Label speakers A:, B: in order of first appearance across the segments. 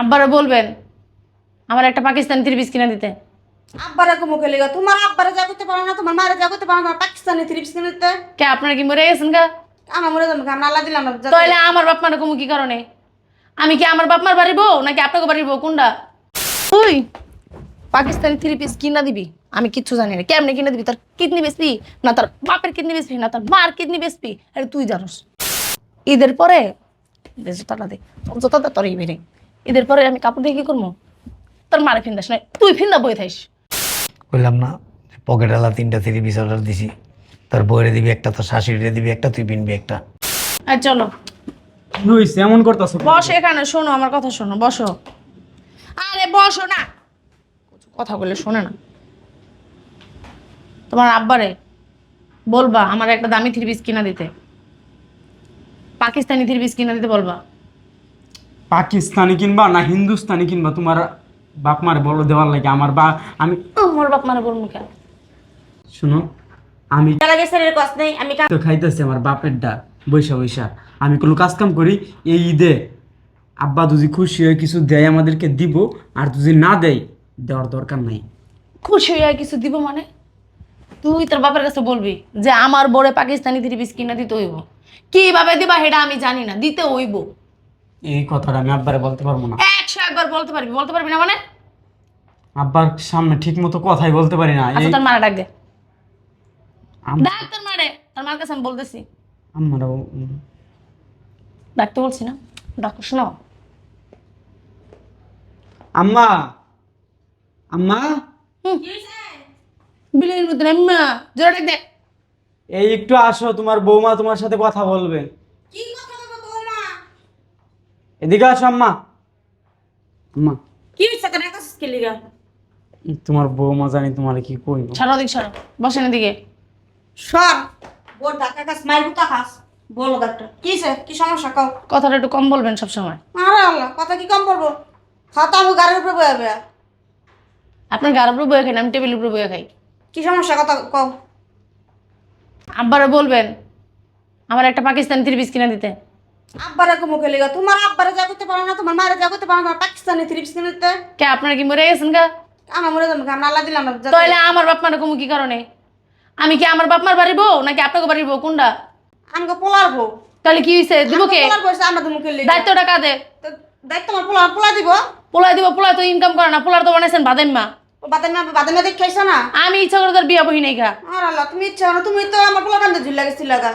A: আব্বারে বলবেন আমার একটা পাকিস্তানি থ্রি পিস কিনে দিতে।
B: আব্বারা কো মুখে লিগা? তোমার আব্বারা যা করতে পারো না তোমার মারা যা করতে পারো না পাকিস্তানি থ্রিপস কিনতে
A: কে আপনারা কি মরে গেছেন গা?
B: আমার মরে যাবে আমরা আল্লাহ দিলাম না
A: তাহলে আমার বাপ মার কমু কি কারণে? আমি কি আমার বাপ মার বাড়ি বউ নাকি আপনাকে বাড়ির বউ কোনটা? তুই পাকিস্তানি থ্রি পিস কিনা দিবি? আমি কিচ্ছু জানি না কেমনে কিনে দিবি? তার কিডনি বেচবি না তার বাপের কিডনি বেচবি না তার মার কিডনি বেচবি? এটা তুই জানোস। ঈদের পরে জুতাটা দে তোর তোর এই বেরে ঈদের পরে আমি কাপড় দিয়ে কি করব? তোর মারে ফিন্দাস না তুই ফিন্দা বই থাইস।
C: বললাম না পকেটালা তিনটা থ্রি পিস অর্ডার দিছি। তোর বইরে দিবি একটা তোর শাশুড়িরে দিবি একটা তুই পিনবি একটা।
A: আর চলো।
D: হয়েছে এমন করতেছো
A: বসো এখানে শোনো আমার কথা শোনো বসো। আরে বসো না। কথা বলে শোনে না। তোমার আব্বারে বলবা আমার একটা দামি থ্রি পিস কিনা দিতে। পাকিস্তানি থ্রি পিস কিনা দিতে বলবা।
D: পাকিস্তানি কিনবা না হিন্দুস্তানি কিনবা তোমার বাপ মার বলো দেওয়ার লাগে আমার বা আমি
A: মোর বাপ মারা বলব কেন?
D: শুনো আমি
B: আমি
D: তো খাইতেছি আমার বাপের ডা বৈশা বৈশা। আমি কোনো কাজ কাম করি এই ঈদে আব্বা যদি খুশি হয়ে কিছু দেয় আমাদেরকে দিব আর যদি না দেয় দেওয়ার দরকার নাই।
A: খুশি হয়ে কিছু দিব মানে? তুই তোর বাপের কাছে বলবি যে আমার বড়ে পাকিস্তানি থ্রি পিস কিনা দিতে হইব। কীভাবে দিবা সেটা আমি জানি না দিতে হইব।
D: এই কথাটা আমি আব্বারে বলতে পারব না।
A: একশো একবার বলতে পারবি বলতে পারবি না মানে?
D: আব্বার সামনে ঠিক মতো কথাই বলতে পারি না।
A: আচ্ছা
D: এই
A: তোর মারা ডাক দে।
D: আম-
A: ডাক তোর মারে তোর মার কাছে আমি বলতেছি।
D: আমারও
A: ডাকতে বলছি না শোনো
D: আম্মা আম্মা।
A: বিলের মধ্যে নাম্মা জোরে ডাক দে।
D: এই একটু আসো তোমার বৌমা তোমার সাথে কথা বলবে।
B: কি কথা
D: এদিকে আসো আম্মা। আম্মা।
B: কি হইছে কেন কাছে কি লিগা
D: তোমার বৌমা জানি তোমার কি কইব
A: ছাড়ো দিক ছাড়ো। বসেন এদিকে।
B: সর। বোর ঢাকা কাছ মাইর বুতা খাস বলো ডাক্তার কি হইছে কি সমস্যা? কও।
A: কথাটা একটু কম বলবেন সবসময়।
B: আরে আল্লাহ কথা কি কম বলব? খাতা আমি গাড়ির উপরে বয়ে বয়া।
A: আপনার গার উপরে বয়ে খাই না, আমি টেবিলের উপরে বয়ে খাই।
B: কি সমস্যা? কথা কও।
A: আব্বারে বলবেন আমার একটা পাকিস্তানি থ্রি পিস কিনে দিতে।
B: আব্বারা কো মুখে লিগা? তোমার আব্বারা যা করতে পারো না তোমার মারা যা করতে পারো না পাকিস্তানি
A: কে আপনারা কি মরে গেছেন গা?
B: আমার মরে যাবে আমরা আল্লাহ দিলাম
A: তাহলে আমার বাপ মার কমু কি কারণে? আমি কি আমার বাপ মার বাড়ি বউ নাকি আপনাকে বউ? কোনটা?
B: আমাকে পোলার বউ।
A: তাহলে কি হয়েছে দিব কে?
B: পোলার মুখে লিগা?
A: দায়িত্বটা কাঁদে
B: দায়িত্ব আমার পোলা পোলা দিব।
A: পোলাই দিব পোলাই তো ইনকাম করে না পোলার তো বানাইছেন বাদাইম্মা
B: বাদে না।
A: আমি ইচ্ছা করে তার বিয়া বহি নাই গা।
B: আর আল্লাহ তুমি ইচ্ছা না তুমি তো আমার পোলা কান্দে ঝুলে গেছিল গা।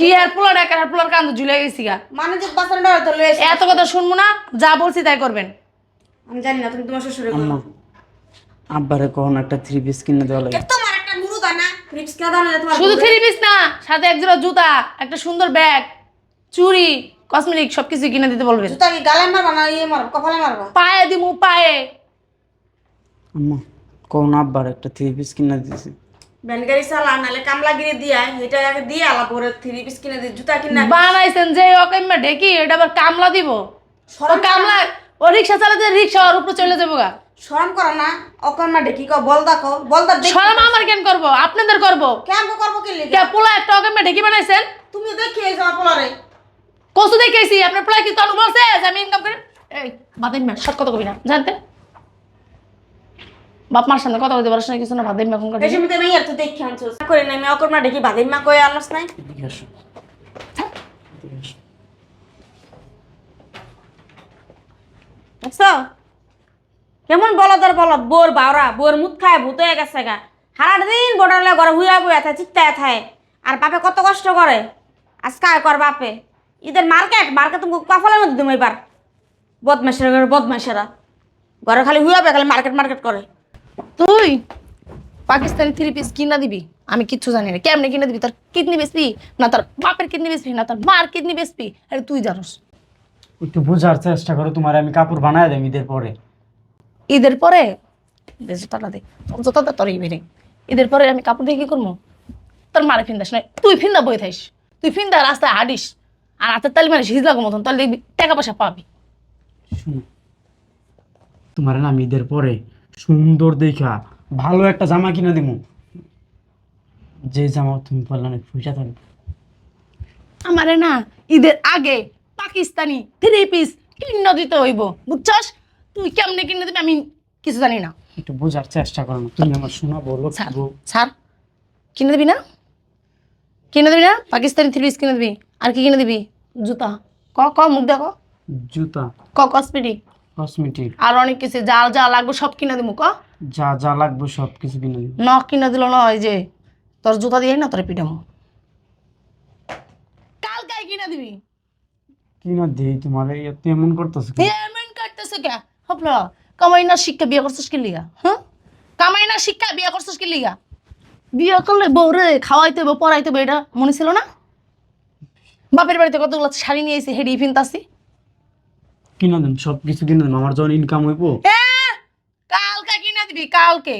A: কি আর পোলার একা আর পোলার কান্দ ঝুলে গেছি গা।
B: মানে যে বাসন ডরে লয়ে এসে।
A: এত কথা শুনব না যা বলছি তাই করবেন।
B: আমি জানি না তুমি তোমার শ্বশুরে
D: আম্মা আব্বারে কখন একটা থ্রি পিস কিনে দেওয়া লাগে?
B: তোমার একটা মুরুদা না রিক্স কে দাও না তোমার
A: শুধু থ্রি পিস না সাথে এক জোড়া জুতা একটা সুন্দর ব্যাগ চুড়ি কসমেটিক সবকিছু কিনে দিতে বলবেন।
B: জুতা কি গালে মারবা না ইয়ে মারবা কপালে মারবা?
A: পায়ে দিমু পায়ে।
D: আম্মা কখন আব্বার একটা থ্রি পিস কিনে দিয়েছি
B: ব্যান গাড়ি চালা নালে কামলা গিরে দিয়া এটা আগে দিয়ে আলা পরে থ্রি পিস কিনে দি জুতা কিনা
A: বানাইছেন যে অকাইমা ঢেকি এটা আবার কামলা দিব। ও কামলা ও রিক্সা চালাতে রিক্সা ওর উপরে চলে যাব গা।
B: শরম করো না অকন না দেখি? কও বল দেখো বল দা দেখ।
A: সরম আমার কেন করব? আপনাদের করব?
B: কেমন করব কি লিখে
A: কে পোলা একটা অকাইমা ঢেকি বানাইছেন?
B: তুমি দেখি এই আমার পোলারে।
A: কসু দেখেছি আপনার পোলা কি তখন বলছে যে আমি ইনকাম করি এই বাদাম মা সৎ কথা কবি না জানতে? বাপ মার সামনে কথা বলতে পারছ না কিছু না বাদাম মা কোন
B: এই সময় আমি আর তো দেখি আনছস করে নাই আমি অকন না দেখি বাদিম মা কই আনস নাই। দেখছ? কেমন বলদের বলদ বোর বাওরা বোর মুখ খায় ভূত হয়ে গেছে গা। সারা দিন বোটালে ঘরে হুইয়া বইয়া থাকে চিত্তায় থাকে। আর বাপে কত কষ্ট করে। আজকে কর বাপে। ঈদের মার্কেট মার্কেট তুমি কপালের মধ্যে তুমি এবার। বদমাসেরা ঘরে বদমাসেরা ঘরে খালি হুইয়া খালি মার্কেট মার্কেট করে।
A: তুই পাকিস্তানি থ্রি পিস কিনা দিবি? আমি কিচ্ছু জানি না। কেমনে কিনা দিবি? তার কিডনি বেচবি? না তার বাপের কিডনি বেচবি? না তার মার কিডনি বেচবি? এটা তুই জানোস।
D: একটু বোঝার চেষ্টা করো তোমার আমি কাপড় বানায় দেব ঈদের পরে।
A: ঈদের পরে? দে জুতাটা দে। জুতাটা তোর বেরে ঈদের পরে আমি কাপড় দিয়ে কি করব? তোর মারে ফিন্দাস না তুই ফিন্দা বই থাইস। তুই ফিন্দা রাস্তায় হাঁটিস। আর হাতের তালি মানে হিজ লাগো মতন তাহলে দেখবি টাকা পয়সা পাবি।
D: শুনো তোমার না আমি ঈদের পরে সুন্দর দেখা। ভালো একটা জামা কিনে দিব যে জামা তুমি বললে ফুইটা থাকবে।
A: আমারে না ঈদের আগে পাকিস্তানি থ্রি পিস কিনে দিতে হইব বুঝছস? তুই কেমনে কিনে দিবি আমি কিছু জানি না।
D: একটু বোঝার চেষ্টা করো না তুমি আমার শোনা বলো
A: ছাড় ছাড় কিনে দিবি না? কিনে দিবি না? পাকিস্তানি থ্রি পিস কিনে দিবি। আর কি কিনে দিবি? জুতা। ক ক মুখ দেখো।
D: জুতা।
A: ক কসমেটিক
D: কসমেটিক
A: আর অনেক কিছু যা যা লাগবে সব কিনে দিব ক?
D: যা যা লাগবে সব কিছু কিনে দিবি
A: ন কিনে দিল না ওই যে তোর জুতা দিয়ে না তোর পিটামো? কালকাই কিনে দিবি।
D: কিনা দিই তোমার এই তুই এমন করতেছো
A: এমন করতেছে কে? হপলা কামাই না শিক্ষা বিয়ে করছিস কি লিগা? হ্যাঁ? কামাই না শিক্ষা বিয়ে করছিস কি লিগা? বিয়ে করলে বউরে খাওয়াইতে হবে পড়াইতে হবে এটা মনে ছিল না? বাপের বাড়িতে কতগুলো শাড়ি নিয়ে এসে হেডি ফিনতাসি
D: কিনা দেন সব কিছু কিনে দেন আমার যখন ইনকাম হইব।
A: কালকে কিনে দিবি কালকে।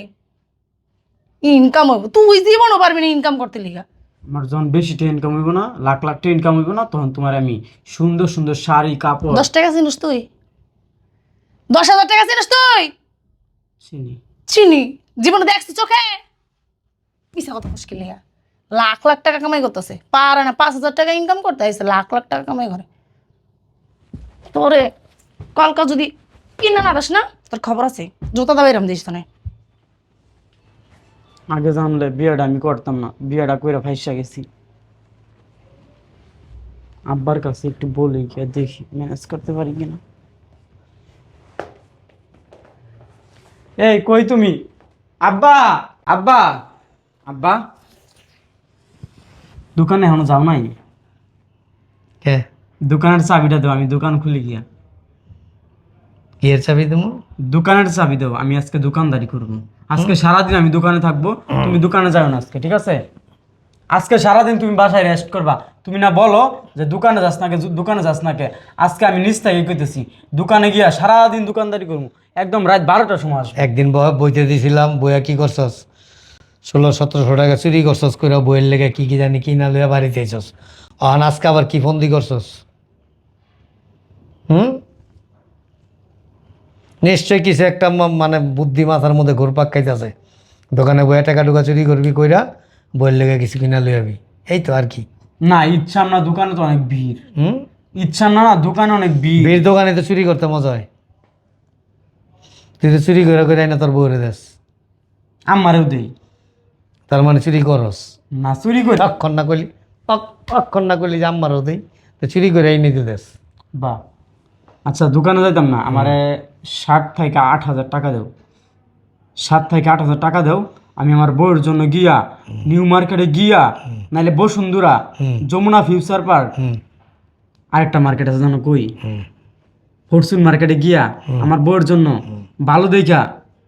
A: ইনকাম হইব তুই জীবনও পারবি না ইনকাম করতে লিগা।
D: আমার যখন বেশি টাকা ইনকাম হইব না লাখ লাখ টাকা ইনকাম হইব না তখন তোমার আমি সুন্দর সুন্দর শাড়ি কাপড়।
A: দশ টাকা চিনিস তুই? দশ হাজার টাকা চিনিস তুই?
D: চিনি।
A: চিনি? জীবনে দেখছি চোখে? পিসা কথা মুশকিল লিগা? লাখ লাখ টাকা কামাই করতেছে পারে না পাঁচ হাজার টাকা ইনকাম করতে আসছে লাখ লাখ টাকা কামাই করে। তোরে কলকা যদি কিনে না না তোর খবর আছে? জুতা দাবাই রাম দিস তো না
D: আগে জানলে বিয়েটা আমি করতাম না বিয়েটা কইরা ফাইসা গেছি। আব্বার কাছে একটু বলি গিয়ে দেখি ম্যানেজ করতে পারি কিনা। এই কই তুমি? আব্বা আব্বা আব্বা। দোকানে এখনও যাও নাই?
C: কে?
D: দোকানের চাবিটা দাও আমি দোকান খুলি গিয়া।
C: এর চাবি তুমি
D: দোকানের চাবি দাও আমি আজকে দোকানদারি করব। আজকে সারাদিন আমি দোকানে থাকব তুমি দোকানে যাও না আজকে ঠিক আছে? আজকে সারাদিন তুমি বাসায় রেস্ট করবা। তুমি না বলো যে দোকানে যাস না কে দোকানে যাস না কে। আজকে আমি নিজ থেকে কইতেছি দোকানে গিয়া সারাদিন দোকানদারি করব। একদম রাত বারোটার সময় আসব।
C: একদিন বইতে দিছিলাম বইয়া কি করছস? ষোলো সতেরোশো টাকা চুরি করছস করে বইয়ের লেগে কি কি জানি কিনা লইয়া বাড়িতে আইছস। অহন আজকে আবার কি ফন্দি করছস? হুম? নিশ্চয় কিছু একটা মানে বুদ্ধি মাথার মধ্যে ঘুরপাক খাইতেছে। দোকানে বইয়া টাকা টুকা চুরি করবি কইরা বইয়ের লেগে কিছু কিনা লইয়াবি এই তো আর কি।
D: না ইচ্ছা না দোকানে তো অনেক ভিড়।
C: হুম?
D: ইচ্ছা না না দোকানে অনেক ভিড়।
C: বীর দোকানে তো চুরি করতে মজা হয়। তুই তো চুরি করে করে না তোর বউরে দেশ
D: আমারেও দেই।
C: তার মানে চুরি করস।
D: না চুরি করে।
C: অক্ষণ না করলি অক্ষণ না করলি যে আম্মার দেই। তো চুরি করে এই নিতে দেশ
D: বা আচ্ছা দোকানে যাইতাম না। আমারে ষাট থেকে আট হাজার টাকা দেও। সাত থেকে আট হাজার টাকা দেও আমি আমার বউয়ের জন্য গিয়া নিউ মার্কেটে গিয়া নাইলে বসুন্ধরা যমুনা ফিউচার পার্ক আরেকটা মার্কেট আছে জানো কই? ফরচুন মার্কেটে গিয়া আমার বউয়ের জন্য ভালো দেখা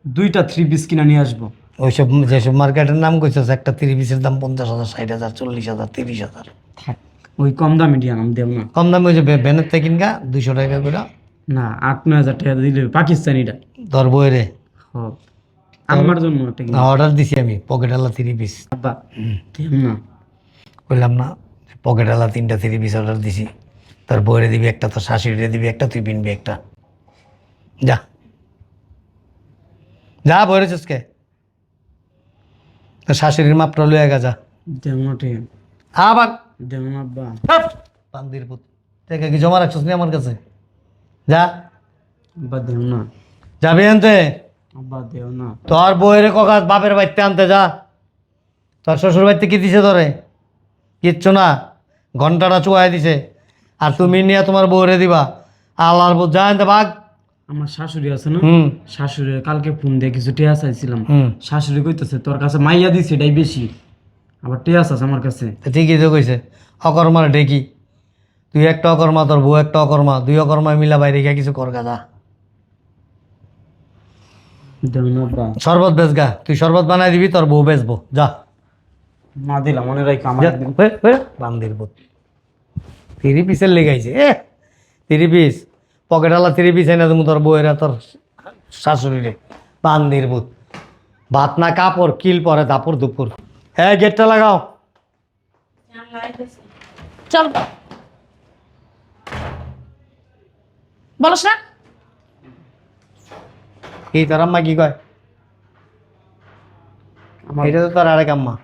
D: দুইটা থ্রি পিস কিনা নিয়ে আসব।
C: ওইসব যেসব মার্কেটের নাম কইছস একটা তিরিশ পিসের দাম পঞ্চাশ হাজার ষাট হাজার চল্লিশ হাজার তিরিশ হাজার।
D: থাক ওই কম দামি দিয়া নাম দেব না।
C: কম দামে ওই যে ভ্যানের থেকে কিনগা দুইশো টাকা করে
D: না আট নয় হাজার টাকা দিলে পাকিস্তানিটা।
C: তোর বইরে
D: হ আমার জন্য একটা
C: অর্ডার দিছি আমি পকেটালা থ্রি পিস
D: আব্বা না?
C: কইলাম না পকেটালা তিনটা থ্রি পিস অর্ডার দিছি। তোর বইরে দিবি একটা তোর শাশুড়িরে দিবি একটা তুই পিনবি একটা। যা। যা বইরে চুসকে। তোর শাশুড়ির মাপটা লইয়া গা যা।
D: না
C: আবার।
D: না আব্বা।
C: বান্দির পুত। টাকা কি জমা রাখছিস নি আমার কাছে? যা।
D: আব্বা দেব না।
C: যাবি আনতে?
D: আব্বা দেও না।
C: তোর বইয়ের ককা বাপের বাড়িতে আনতে যা। তোর শ্বশুর বাড়িতে কি দিছে তোরে? কিচ্ছু না। ঘন্টাটা চুয়াই দিছে। আর তুমি নিয়ে তোমার বউরে দিবা। আল্লাহর বুধ যা আনতে ভাগ।
D: আমার শাশুড়ি আছে না? শাশুড়ি কালকে ফোন দিয়ে কিছু টিয়া চাইছিলাম। শাশুড়ি কইতেছে তোর কাছে মাইয়া দিছে এটাই বেশি। আবার টিয়া আছে আমার কাছে।
C: ঠিকই তো কইছে। অকর্মার ডেকি তুই একটা অকর্মা তোর বউ একটা অকর্মা দুই অকর্মা মিলা বাইরে গিয়ে কিছু কর গা যা
D: দেব না আব্বা
C: শরবত বেচ গা তুই শরবত বানাই দিবি তোর বউ বেচবো। যা।
D: না দিলাম মনে রাখি
C: বান্দির বুত। তিরি পিসের লেগাইছে এ তিরি পিস। পকেটালা তিরি পিস এনে তুমি তোর বউয়েরা তোর শাশুড়িরে। বান্দির বুত। ভাত না কাপড় কিল পরে দাপড় দুপুর। হ্যাঁ গেটটা লাগাও।
A: চল। বলস না।
C: কি তোর আম্মা কি কয়?
D: আমার
C: এটা তো তোর আরেক আম্মা।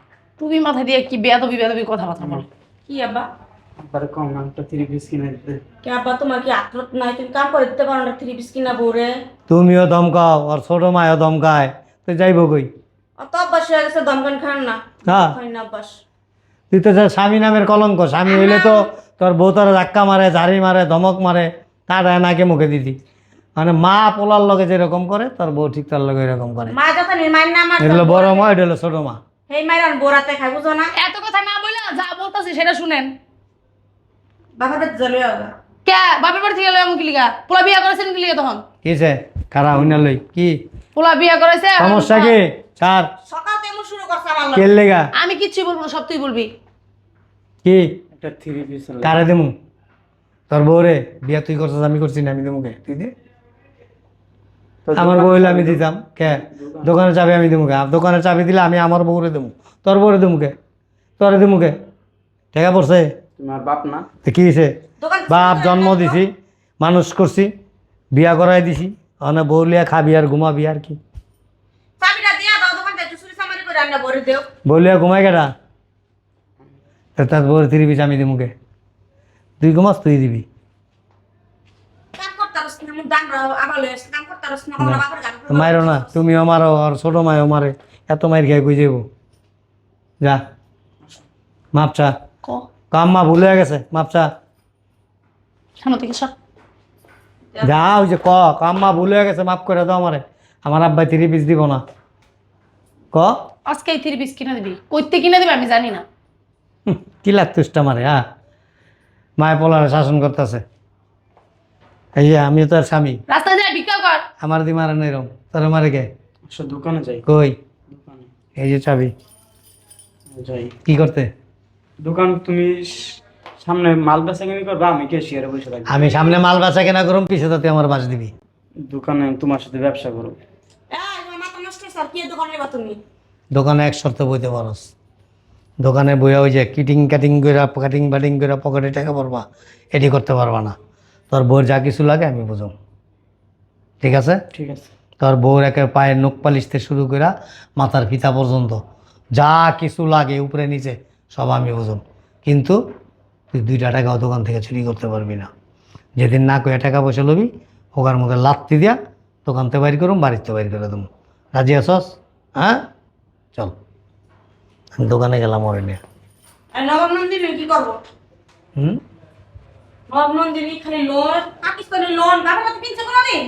A: তুমি মাথা দিয়ে কি বেয়াদবি বেয়াদবি কথাবার্তা বল।
B: কি আব্বা?
D: আব্বার কম একটা থ্রি পিস কিনে দিতে।
B: কে আব্বা তোমার কি নাই? তুমি কাম করে দিতে পারো না থ্রি পিস কিনা বউরে
C: তুমিও ধমকাও আর ছোট মায়ও ধমকায় তুই যাইব কই?
B: অত অভ্যাস হয়ে গেছে দমকান খান না।
C: হ্যাঁ।
B: খাই না অভ্যাস
C: তুই তো যে স্বামী নামের কলঙ্ক স্বামী হইলে তো তোর বউ তোর ধাক্কা মারে ঝাড়ি মারে ধমক মারে। কাটায় নাকে মুখে দিতি মানে মা পোলার লগে যেরকম করে তোর বউ ঠিক তার লগে এরকম করে।
B: মা যখন মাইন না
C: এটা হলো বড় মা এটা হলো ছোট মা।
B: এই মাইরান বোরাতে খাই বুঝো না।
A: এত কথা না বলে যা বলতেছি সেটা শুনেন।
B: বাবার
A: কে? বাপের বাড়ি থেকে পোলা বিয়া করেছেন কি লিগা তখন?
C: কিছে খারা হইনা লই কি?
A: পোলা বিয়া করেছে?
C: সমস্যা কি? চার
B: সকাল এমন শুরু করছে আমার
C: কে
B: লগে।
C: লেগা?
A: আমি কিচ্ছু বলব না সব তুই বলবি।
C: কি?
D: একটা থ্রি পিস
C: কারে দেমু? তোর বউ রে বিয়া তুই করছিস আমি করছি না আমি দেবো কে? তুই দে। আমার বউ হইলে আমি দিতাম। কে? দোকানের চাবি আমি দেবো কে? আর দোকানের চাবি দিলে আমি আমার বউরে দেবো। তোর বউরে দেবো কে? তোরে দেবো কে? টাকা পড়ছে?
D: তোমার বাপ না?
C: তো কি হয়েছে বাপ জন্ম দিছি মানুষ করছি বিয়া করাই দিছি। অনে বউলিয়া খাবি আর ঘুমাবি আর কি। বউলিয়া ঘুমাই কেটা তার বউরে তিরি আমি দেবো কে? তুই ঘুমাস তুই দিবি।
B: আমার
C: মারো না তুমিও মারো আর ছোট মায়ও মারে এত মাইর খেয়ে কই যাব যা মাপচা
A: ক?
C: কাম্মা ভুল হয়ে গেছে মাপচা যা ওই যে ক কাম্মা ভুল হয়ে গেছে মাফ করে দাও আমারে। আমার আব্বাই তিরি পিস দিব না। ক?
A: আজকে এই থ্রি পিস কিনে দিবি। কইতে কিনে দিবি আমি জানি না।
C: কি লাগতিস মারে হ্যাঁ মায় পোলারে শাসন করতেছে। এই যে আমিও তার স্বামী।
A: রাস্তায় যায় ভিক্ষা কর।
C: আমার দি মারে নেরম তোর মারে কে?
D: আচ্ছা দোকানে যাই।
C: কই?
D: দোকানে।
C: এই যে চাবি।
D: যাই।
C: কি করতে?
D: দোকান তুমি সামনে মাল বেচা কিনি করবা আমি ক্যাশিয়ারে বসে থাকি
C: আমি সামনে মাল বেচা কেনা করুম পিছে তো তুই আমার বাস দিবি।
D: দোকানে তোমার সাথে ব্যবসা করো
B: এই মাথা নষ্ট আর কি দোকান নিবা তুমি
C: দোকানে এক শর্ত বইতে পারস। দোকানে বইয়া ওই যে কিটিং কাটিং করে কাটিং বাটিং করে পকেটে টাকা পড়বা এটি করতে পারবা না। তোর বউর যা কিছু লাগে আমি বুঝুম। ঠিক আছে?
D: ঠিক আছে।
C: তোর বউর একে পায়ের নখ পালিশ থেকে শুরু করে মাথার ফিতা পর্যন্ত যা কিছু লাগে উপরে নিচে সব আমি বুঝুম। কিন্তু তুই দুইটা টাকাও দোকান থেকে চুরি করতে পারবি না। যেদিন না কয়ে টাকা পয়সা লবি ওকার মুখে লাত্তি দিয়া দোকানতে বাইর করুম বাড়িতে বাইর করে দেবো। রাজি আছস? হ্যাঁ? চল। দোকানে গেলাম ওরে নিয়ে।
B: নবাব নন্দিনী কি করব?
C: হুম?
B: নবাব নন্দিনী খালি লোন পাকিস্তানের লোন বাবার কত কিনছে কোনোদিন?